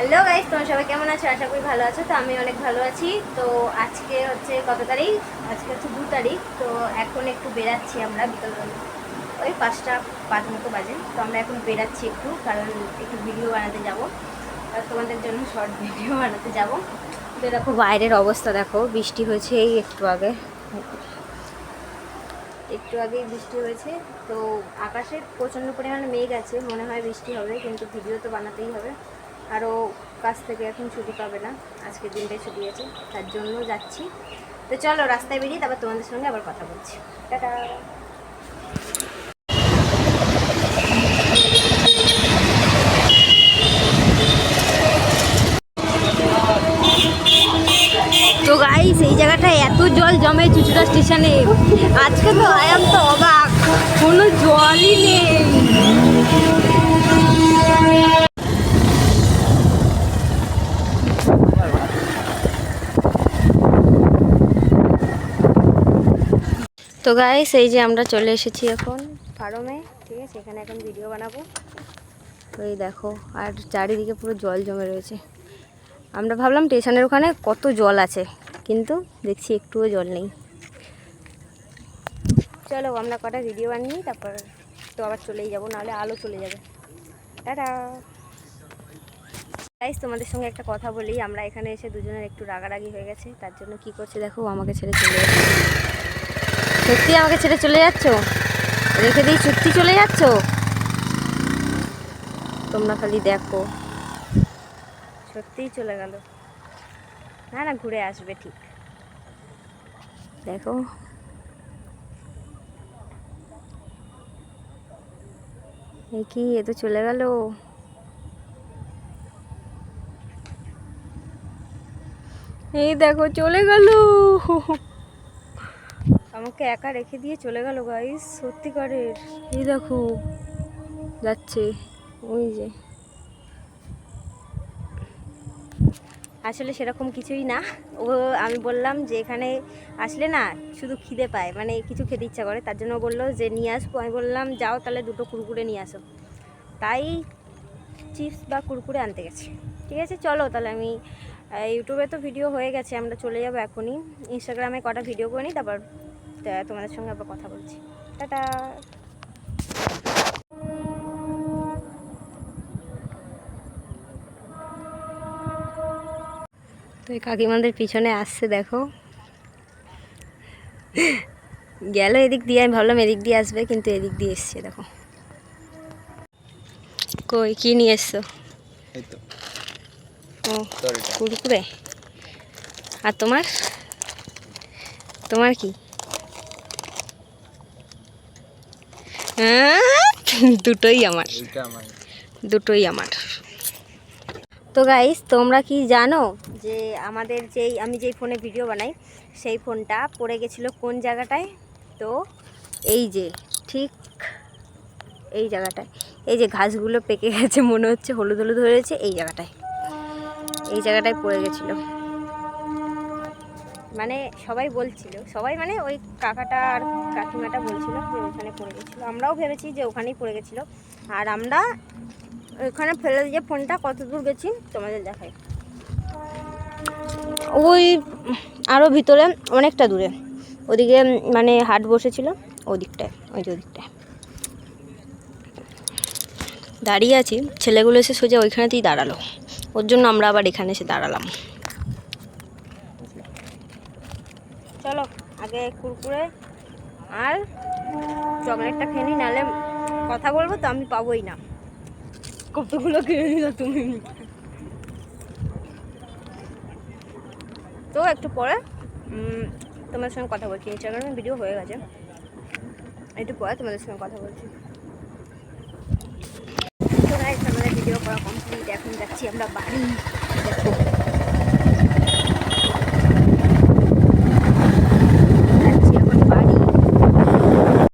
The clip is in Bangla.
হ্যালো গাইস, তোমার সবাই কেমন আছো? আশা করি ভালো আছো। তো আমি অনেক ভালো আছি। তো আজকে হচ্ছে কত তারিখ? আজকে হচ্ছে দু তারিখ। তো এখন একটু বেরাচ্ছি আমরা বিকাল ওই পাঁচটা পাঁচ মতো বাজে। তো আমরা এখন বেরাচ্ছি একটু, কারণ একটু ভিডিও বানাতে যাব। আর তোমাদের জন্য শর্ট ভিডিও বানাতে যাব। তো দেখো বাইরের অবস্থা দেখো, বৃষ্টি হয়েছে এই একটু আগে। একটু আগেই বৃষ্টি হয়েছে। তো আকাশে প্রচণ্ড পরিমাণে মেঘ আছে, মনে হয় বৃষ্টি হবে, কিন্তু ভিডিও তো বানাতেই হবে। আরও কাছ থেকে এখন ছুটি পাবে না। আজকের দিনটাই ছুটি আছে, তার জন্য যাচ্ছি। তো চলো, রাস্তায় বেরিয়ে তারপর তোমাদের সঙ্গে আবার কথা বলছি। টাটা। তো গাইস এই জায়গাটায় এত জল জমে চুচুড়া স্টেশনে। আজকে তো আয়াম তো অবাক। কোনো জলই নেই। তো গাইস এই যে আমরা চলে এসেছি এখন ফার্মে, ঠিক আছে? এখানে এখন ভিডিও বানাবো। তো এই দেখো, আর চারিদিকে পুরো জল জমে রয়েছে। আমরা ভাবলাম স্টেশনের ওখানে কত জল আছে, কিন্তু দেখছি একটুও জল নেই। চলো, আমরা কটা ভিডিও বানিয়ে তারপর তো আবার চলেই যাব, নাহলে আলো চলে যাবে। টাটা! গাইস তোমাদের সঙ্গে একটা কথা বলি। আমরা এখানে এসে দুজনের একটু রাগারাগি হয়ে গেছে, তার জন্য কি করছে দেখো আমাকে ছেড়ে চলে সত্যি আমাকে ছেড়ে চলে যাচ্ছ? রেখে দিই সত্যি চলে যাচ্ছ? তোমরা খালি দেখো। সত্যিই চলে গেল। না না, ঘুরে আসবে, ঠিক। দেখো। এ কি, এ তো চলে গেল। এই দেখো, চলে গেল। আমাকে একা রেখে দিয়ে চলে গেল গাইস সত্যিকারের এই দেখো যাচ্ছে। ওই যে। আসলে সেরকম কিছুই না। ও আমি বললাম যে এখানে আসলে না শুধু খিদে পায় মানে কিছু খেতে ইচ্ছা করে। তার জন্য বলল যে নিয়ে আসব। আমি বললাম যাও তাহলে দুটো কুরকুরে নিয়ে আসো। তাই চিপস বা কুরকুরে আনতে গেছে। ঠিক আছে চলো তাহলে আমি ইউটিউবে তো ভিডিও হয়ে গেছে আমরা চলে যাব এখনই। ইনস্টাগ্রামে কটা ভিডিও করে নিই তারপর তোমাদের সঙ্গে আবার কথা বলছি। টাটা। তো এই কাকিমাদের পিছনে আসছে দেখো। গেল এদিক দিয়ে আমি ভাবলাম এদিক দিয়ে আসবে কিন্তু এদিক দিয়ে এসছে দেখো। কই কি নিয়ে এসছো? ও কুরকুরে। আর তোমার? তোমার কি? দুটোই আমার। দুটোই আমার। তো গাইস তোমরা কি জানো যে আমাদের যেই আমি যেই ফোনে ভিডিও বানাই সেই ফোনটা পড়ে গেছিল কোন জায়গাটায়? তো এই যে ঠিক এই জায়গাটায়। এই যে ঘাসগুলো পেকে গেছে মনে হচ্ছে হলুদ হলুদ হয়েছে এই জায়গাটায়। এই জায়গাটায় পড়ে গেছিল। মানে সবাই বলছিল, সবাই মানে ওই কাকাটা আর কাকিমাটা বলছিল যে ওখানে পড়ে গেছিল। আমরাও ভেবেছি যে ওখানেই পড়ে গেছিল। আর আমরা ওখানে ফেলে দিয়ে ফোনটা কত দূর গেছি তোমাদের দেখাই। ওই আরও ভিতরে অনেকটা দূরে। ওদিকে মানে হাট বসেছিল ওদিকটায়, ওই যে ওদিকটায়। দাঁড়িয়ে আছি। ছেলেগুলো এসে সোজা ওইখানেতেই দাঁড়াল। ওর জন্য আমরা আবার এখানে এসে দাঁড়ালাম। চলো, আগে কুরকুরে আর চকলেটটা খেয়ে নিই নাহলে কথা বলব তো, আমি পাবোই না। কতগুলো কিনে নিল তুমি? তো একটু পরে তোমাদের সঙ্গে কথা বলছি ইনস্টাগ্রামে ভিডিও হয়ে গেছে। একটু পরে তোমাদের সঙ্গে কথা বলছি। তো আমাদের ভিডিও করা কমপ্লিট এখন যাচ্ছি আমরা বাড়ি।